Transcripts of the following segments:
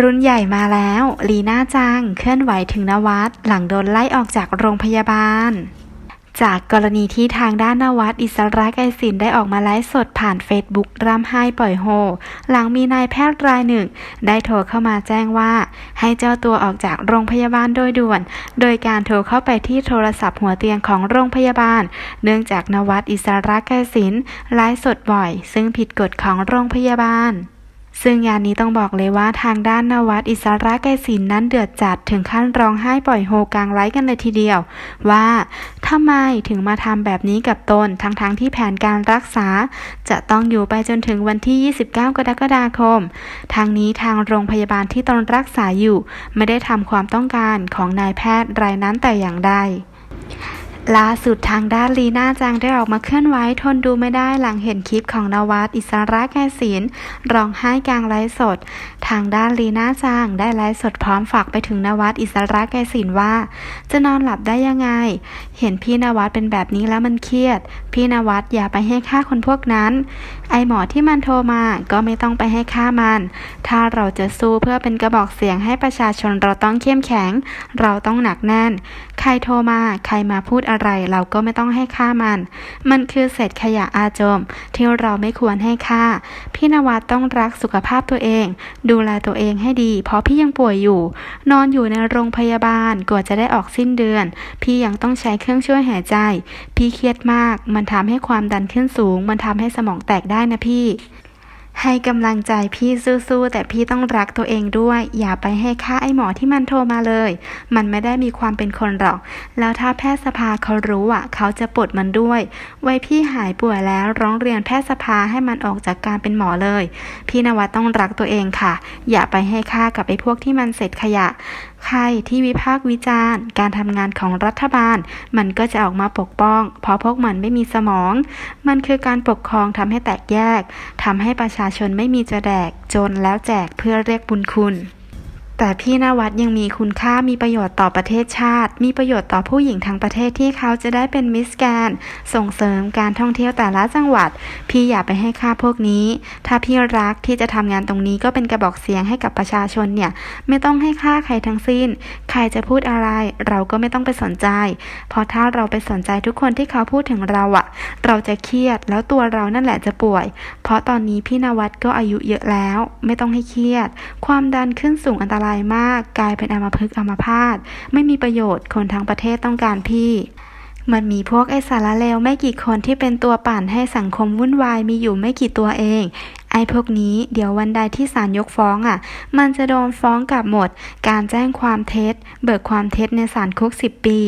รุ่นใหญ่มาแล้ว ลีน่าจัง เคลื่อนไหวถึงนวัดหลังโดนไล่ออกจากโรงพยาบาล จากกรณีที่ทางด้านนวัดอิสระไกรศิลได้ออกมาไลฟ์สดผ่านเฟซบุ๊กร่ำไห้ปล่อยโฮ หลังมีนายแพทย์รายหนึ่ง ได้โทรเข้ามาแจ้งว่า ให้เจ้าตัวออกจากโรงพยาบาลโดยด่วน โดยการโทรเข้าไปที่โทรศัพท์หัวเตียงของโรงพยาบาล เนื่องจากนวัดอิสระไกรศิลไลฟ์สดบ่อย ซึ่งผิดกฎของโรงพยาบาล ซึ่งงานนี้ต้องบอกเลยว่าทางด้านนวัดอิสระไกรศิลป์นั้นเดือดจัดถึงขั้นร้องไห้ปล่อยโฮกลางไลฟ์กันเลยทีเดียว ว่าทำไมถึงมาทำแบบนี้กับตนทั้งๆทที่แผนการรักษา จะต้องอยู่ไปจนถึงวันที่ 29 กรกฎาคม ทางนี้ทางโรงพยาบาลที่ตนรักษาอยู่ ไม่ได้ทำความต้องการของนายแพทย์รายนั้นแต่อย่างใด ล่าสุดทางด้านลีน่าจังได้ออกมาเคลื่อนไหวทนดูไม่ได้หลังเห็นคลิปของนวัดอิสระแกศิลร้องไห้กลางไลฟ์สด ทางด้านลีน่าจังได้ไลฟ์สดพร้อมฝากไปถึงนวัดอิสระแกศิลว่า จะนอนหลับได้ยังไง เห็นพี่นวัดเป็นแบบนี้แล้วมันเครียด พี่นวัดอย่าไปให้ค่าคนพวกนั้น ไอหมอที่มันโทรมาก็ไม่ต้องไปให้ค่ามัน ถ้าเราจะสู้เพื่อเป็นกระบอกเสียงให้ประชาชนเราต้องเข้มแข็ง เราต้องหนักแน่นใครโทรมาใครมาพูดอะไรเราก็ไม่ต้องให้ค่ามัน มันคือเศษขยะอาจม ที่เราไม่ควรให้ค่า พี่นวัดต้องรักสุขภาพตัวเอง ดูแลตัวเองให้ดี เพราะพี่ยังป่วยอยู่ นอนอยู่ในโรงพยาบาลกว่าจะได้ออกสิ้นเดือน พี่ยังต้องใช้เครื่องช่วยหายใจ พี่เครียดมาก มันทำให้ความดันขึ้นสูง มันทำให้สมองแตกได้นะพี่ ให้กำลังใจพี่สู้ๆแต่พี่ต้องรักตัวเองด้วย อย่าไปให้ค่าไอ้หมอที่มันโทรมาเลย มันไม่ได้มีความเป็นคนหรอก แล้วถ้าแพทยสภาเขารู้อะ เขาจะปลดมันด้วย ไว้พี่หายป่วยแล้วร้องเรียนแพทยสภาให้มันออกจากการเป็นหมอเลย พี่นวัดต้องรักตัวเองค่ะ อย่าไปให้ค่ากับไอ้พวกที่มันเศษขยะ ใครที่วิพากษ์วิจารณ์ การทำงานของรัฐบาล มันก็จะออกมาปกป้อง เพราะพวกมันไม่มีสมอง มันคือการปกครองทำให้แตกแยกทำให้ประชาชนไม่มีจะแดกจนแล้วแจกเพื่อเรียกบุญคุณ แต่พี่นวัดยังมีคุณค่ามีประโยชน์ต่อประเทศชาติ มีประโยชน์ต่อผู้หญิงทั้งประเทศที่เขาจะได้เป็นมิสแกนส่งเสริมการท่องเที่ยวแต่ละจังหวัด พี่อย่าไปให้ค่าพวกนี้ ถ้าพี่รักที่จะทำงานตรงนี้ก็เป็นกระบอกเสียงให้กับประชาชนเนี่ย ไม่ต้องให้ค่าใครทั้งสิ้น ใครจะพูดอะไร เราก็ไม่ต้องไปสนใจ เพราะถ้าเราไปสนใจทุกคนที่เขาพูดถึงเราอะเราจะเครียดแล้วตัวเรานั่นแหละจะป่วย เพราะตอนนี้พี่นวัดก็อายุเยอะแล้ว ไม่ต้องให้เครียด ความดันขึ้นสูงอันตรายายมาก กลายเป็นอัมพฤกษ์อัมพาตไม่มีประโยชน์คนทั้งประเทศต้องการพี่มันมีพวกไอสาระเลวไม่กี่คนที่เป็นตัวปั่นให้สังคมวุ่นวายมีอยู่ไม่กี่ตัวเอง ไอ้พวกนี้เดี๋ยววันใดที่ศาลยกฟ้องอะ มันจะโดนฟ้องกลับหมด การแจ้งความเท็จ เบิกความเท็จในศาลคุกสิบปี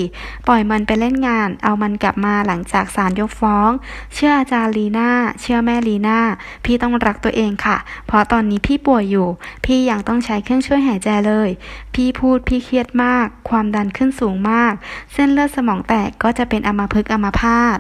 ปล่อยมันไปเล่นงาน เอามันกลับมาหลังจากศาลยกฟ้อง เชื่ออาจารย์ลีน่า เชื่อแม่ลีน่า พี่ต้องรักตัวเองค่ะ เพราะตอนนี้พี่ป่วยอยู่ พี่ยังต้องใช้เครื่องช่วยหายใจเลย พี่พูดพี่เครียดมาก ความดันขึ้นสูงมาก เส้นเลือดสมองแตกก็จะเป็นอัมพฤกษ์อัมพาต